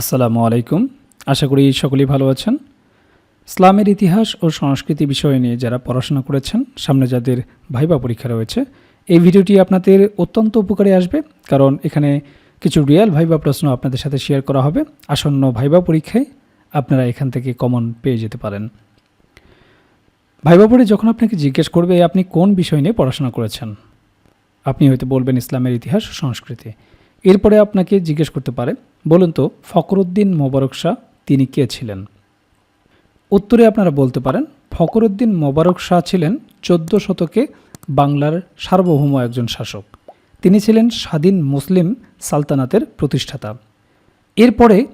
আসসালামু আলাইকুম। আশা করি সকলেই ভালো আছেন। ইসলামের ইতিহাস ও সংস্কৃতি বিষয় নিয়ে যারা পড়াশোনা করেছেন, সামনে যাদের ভাইবা পরীক্ষা রয়েছে, এই ভিডিওটি আপনাদের অত্যন্ত উপকারে আসবে, কারণ এখানে কিছু রিয়েল ভাইবা প্রশ্ন আপনাদের সাথে শেয়ার করা হবে। আসন্ন ভাইবা পরীক্ষায় আপনারা এখান থেকে কমন পেয়ে যেতে পারেন। ভাইবা পড়ে যখন আপনাকে জিজ্ঞেস করবে, আপনি কোন বিষয় নিয়ে পড়াশোনা করেছেন? আপনি হয়তো বলবেন, ইসলামের ইতিহাস ও সংস্কৃতি। এরপরে আপনাকে জিজ্ঞেস করতে পারে, বলুন তো, ফখরুদ্দিন মোবারক শাহ তিনি কে ছিলেন? উত্তরে আপনারা বলতে পারেন ফকরুদ্দিন মোবারক শাহ ছিলেন চোদ্দ শতকে বাংলার সার্বভৌম একজন শাসক। তিনি ছিলেন স্বাধীন মুসলিম সালতানাতের প্রতিষ্ঠাতা। এরপরে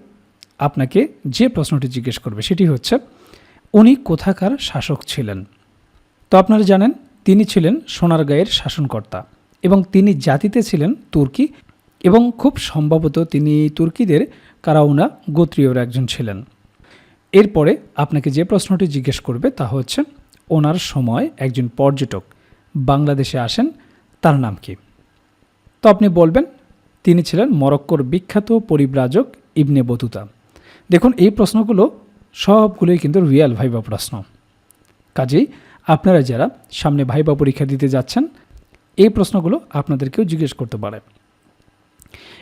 আপনাকে যে প্রশ্নটি জিজ্ঞেস করবে সেটি হচ্ছে, উনি কোথাকার শাসক ছিলেন? তো আপনারা জানেন, তিনি ছিলেন সোনারগাঁয়ের শাসনকর্তা এবং তিনি জাতিতে ছিলেন তুর্কি এবং খুব সম্ভবত তিনি তুর্কিদের কারাউনা গোত্রীয়র একজন ছিলেন। এরপরে আপনাকে যে প্রশ্নটি জিজ্ঞেস করবে তা হচ্ছে, ওনার সময় একজন পর্যটক বাংলাদেশে আসেন, তার নাম কি? তো আপনি বলবেন, তিনি ছিলেন মরক্কোর বিখ্যাত পরিব্রাজক ইবনে বতুতা। দেখুন, এই প্রশ্নগুলো সবগুলোই কিন্তু রিয়াল ভাইবা প্রশ্ন। কাজেই আপনারা যারা সামনে ভাইবা পরীক্ষা দিতে যাচ্ছেন, এই প্রশ্নগুলো আপনাদেরকেও জিজ্ঞেস করতে পারে।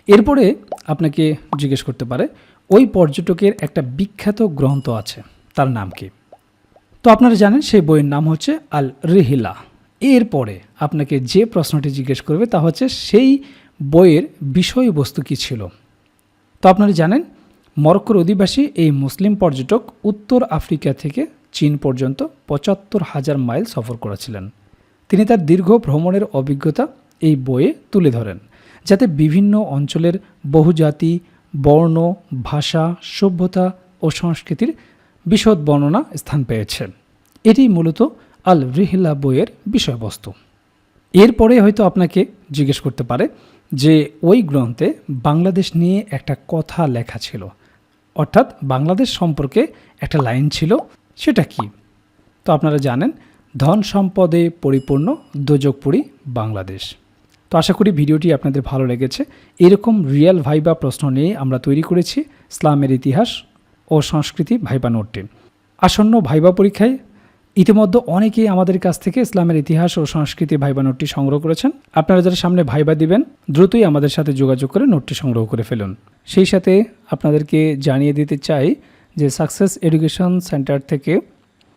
এরপরে আপনাকে জিজ্ঞেস করতে পারে, ওই পর্যটকের একটা বিখ্যাত গ্রন্থ আছে, তার নাম কি? তো আপনারা জানেন সেই বইয়ের নাম হচ্ছে আল রিহিলা এরপরে আপনাকে যে প্রশ্নটি জিজ্ঞেস করবে তা হচ্ছে, সেই বইয়ের বিষয়বস্তু কী ছিল? তো আপনারা জানেন, মরক্কোর অধিবাসী এই মুসলিম পর্যটক উত্তর আফ্রিকা থেকে চীন পর্যন্ত পঁচাত্তর হাজার মাইল সফর করেছিলেন। তিনি তার দীর্ঘ ভ্রমণের অভিজ্ঞতা এই বইয়ে তুলে ধরেন। যাতে বিভিন্ন অঞ্চলের বহুজাতি, বর্ণ, ভাষা, সভ্যতা ও সংস্কৃতির বিশদ বর্ণনা স্থান পেয়েছে। এটি মূলত আল রিহিলা বইয়ের বিষয়বস্তু। এরপরে হয়তো আপনাকে জিজ্ঞেস করতে পারে যে ওই গ্রন্থে বাংলাদেশ নিয়ে একটা কথা লেখা ছিল। অর্থাৎ বাংলাদেশ সম্পর্কে একটা লাইন ছিল, সেটা কি? তো আপনারা জানেন, ধন সম্পদে পরিপূর্ণ দোজকপুরি বাংলাদেশ। তো আশা করি ভিডিওটি আপনাদের ভালো লেগেছে। এরকম রিয়েল ভাইবা প্রশ্ন নিয়ে আমরা তৈরি করেছি ইসলামের ইতিহাস ও সংস্কৃতি ভাইবা নোটটি আসন্ন ভাইবা পরীক্ষায় ইতিমধ্যে অনেকেই আমাদের কাছ থেকে ইসলামের ইতিহাস ও সংস্কৃতি ভাইবা নোটটি সংগ্রহ করেছেন। আপনারা যারা সামনে ভাইবা দিবেন, দ্রুতই আমাদের সাথে যোগাযোগ করে নোটটি সংগ্রহ করে ফেলুন। সেই সাথে আপনাদেরকে জানিয়ে দিতে চাই যে সাকসেস এডুকেশন সেন্টার থেকে